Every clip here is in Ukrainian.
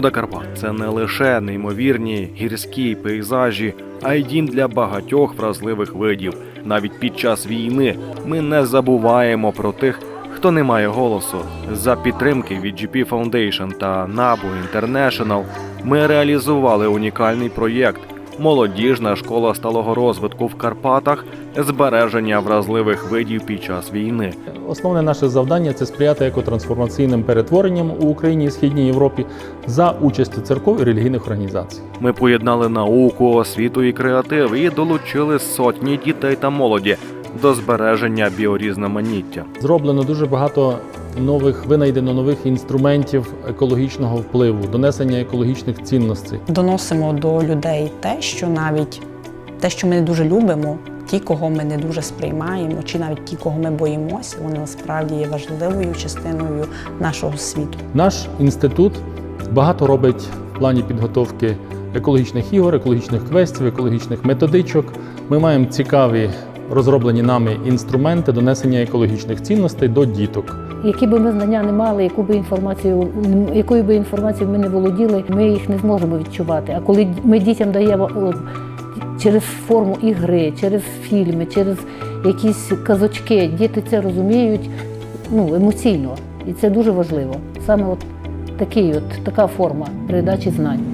Природа Карпат це не лише неймовірні гірські пейзажі, а й дім для багатьох вразливих видів. Навіть під час війни ми не забуваємо про тих, хто не має голосу. За підтримки від GP Foundation та NABU International ми реалізували унікальний проєкт Молодіжна школа сталого розвитку в Карпатах, збереження вразливих видів під час війни. Основне наше завдання це сприяти екотрансформаційним перетворенням у Україні і Східній Європі за участю церков і релігійних організацій. Ми поєднали науку, освіту і креатив і долучили сотні дітей та молоді до збереження біорізноманіття. Зроблено дуже багато нових винайдено нових інструментів екологічного впливу, донесення екологічних цінностей. доносимо до людей те, що навіть те, що ми не дуже любимо, ті, кого ми не дуже сприймаємо, чи навіть ті, кого ми боїмося, вони насправді є важливою частиною нашого світу. Наш інститут багато робить в плані підготовки екологічних ігор, екологічних квестів, екологічних методичок. Ми маємо цікаві розроблені нами інструменти донесення екологічних цінностей до діток. Які би ми знання не мали, яку би інформацію, якою би інформацією ми не володіли, ми їх не зможемо відчувати. А коли ми дітям даємо через форму ігри, через фільми, через якісь казочки, діти це розуміють ну, емоційно. І це дуже важливо. Саме от такий, от, така форма передачі знань.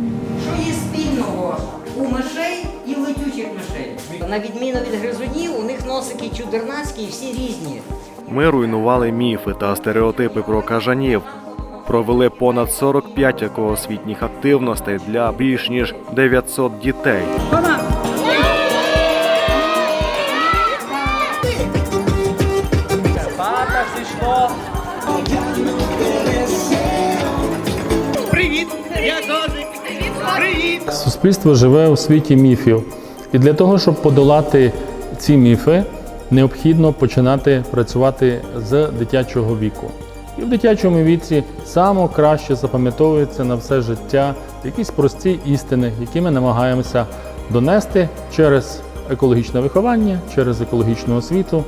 І в летючих мишей? На відміну від гризунів, у них носики чудернацькі і всі різні. Ми руйнували міфи та стереотипи про кажанів. Провели понад 45 екоосвітніх активностей для більш ніж 900 дітей. Суспільство живе у світі міфів. І для того, щоб подолати ці міфи, необхідно починати працювати з дитячого віку. І в дитячому віці саме краще запам'ятовуються на все життя якісь прості істини, які ми намагаємося донести через екологічне виховання, через екологічну освіту,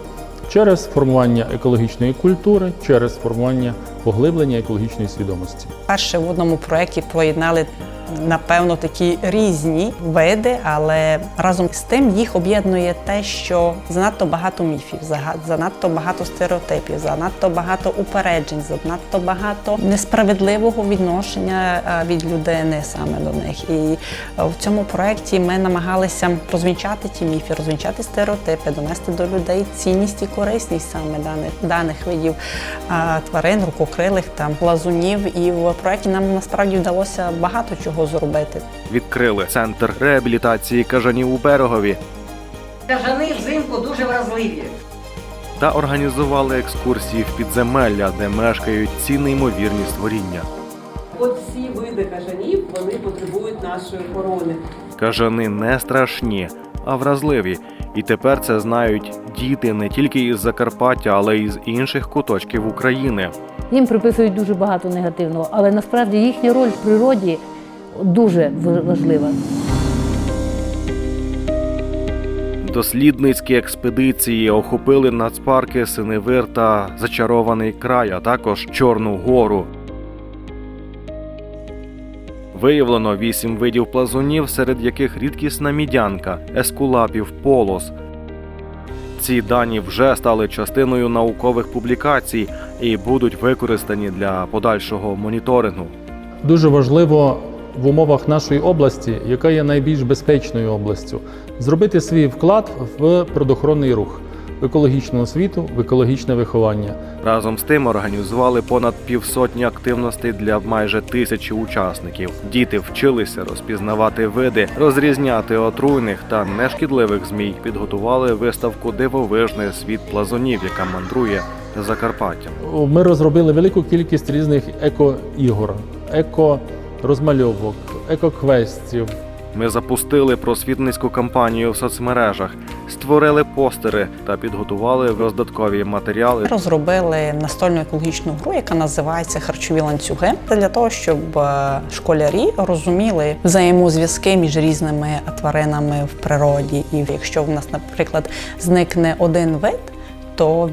через формування екологічної культури, через формування поглиблення екологічної свідомості. Перше в одному проєкті поєднали напевно такі різні види, але разом з тим їх об'єднує те, що занадто багато міфів, занадто багато стереотипів, занадто багато упереджень, занадто багато несправедливого відношення е, від людини саме до них. І е, в цьому проєкті ми намагалися розвінчати ті міфи, розвінчати стереотипи, донести до людей цінність і корисність саме даних даних видів тварин, рукокрилих та лазунів. І в проєкті нам насправді вдалося багато чого зробити. Відкрили центр реабілітації кажанів у берегові Кажани взимку дуже вразливі. та організували екскурсії в підземелля, де мешкають ці неймовірні створіння. От всі види кажанів вони потребують нашої охорони. Кажани не страшні, а вразливі. І тепер це знають діти не тільки із Закарпаття, але й з інших куточків України. Їм приписують дуже багато негативного, але насправді їхня роль в природі дуже важлива. Дослідницькі експедиції охопили нацпарки Синевир та Зачарований край, а також Чорну гору. Виявлено вісім видів плазунів, серед яких рідкісна мідянка, ескулапів полос. Ці дані вже стали частиною наукових публікацій і будуть використані для подальшого моніторингу. Дуже важливо в умовах нашої області, яка є найбільш безпечною областю, зробити свій вклад в природоохоронний рух, в екологічну освіту, в екологічне виховання. Разом з тим організували понад півсотні активностей для майже тисячі учасників. Діти вчилися розпізнавати види, розрізняти отруйних та нешкідливих змій. Підготували виставку Дивовижний світ плазунів, яка мандрує Закарпаттям. Ми розробили велику кількість різних еко-ігор, еко-розмальовок, еко-квестів. Ми запустили просвітницьку кампанію в соцмережах, створили постери та підготували роздаткові матеріали Розробили настольну екологічну гру, яка називається Харчові ланцюги. Це для того, щоб е, школярі розуміли взаємозв'язки між різними тваринами в природі. І якщо в нас, наприклад, зникне один вид, то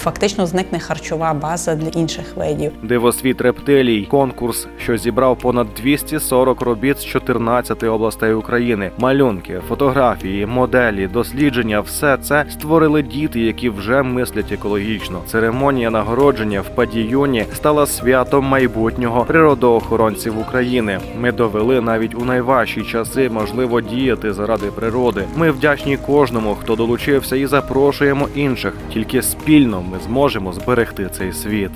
фактично зникне харчова база для інших видів. Дивосвіт рептилій конкурс, що зібрав понад 240 робіт з 14 областей України. Малюнки, фотографії, моделі, дослідження все це створили діти, які вже мислять екологічно. Церемонія нагородження в падіюні стала святом майбутнього природоохоронців України. Ми довели навіть у найважчі часи можливо діяти заради природи. Ми вдячні кожному, хто долучився, і запрошуємо інших. Тільки спільно ми зможемо зберегти цей світ.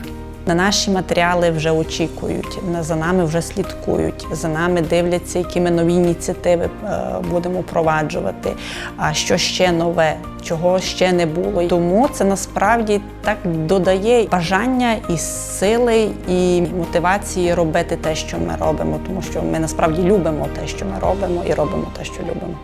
На наші матеріали вже очікують, за нами вже слідкують, за нами дивляться, які ми нові ініціативи е, будемо впроваджувати, а що ще нове, чого ще не було. Тому це насправді так додає бажання і сили, і мотивації робити те, що ми робимо, тому що ми насправді любимо те, що ми робимо, і робимо те, що любимо.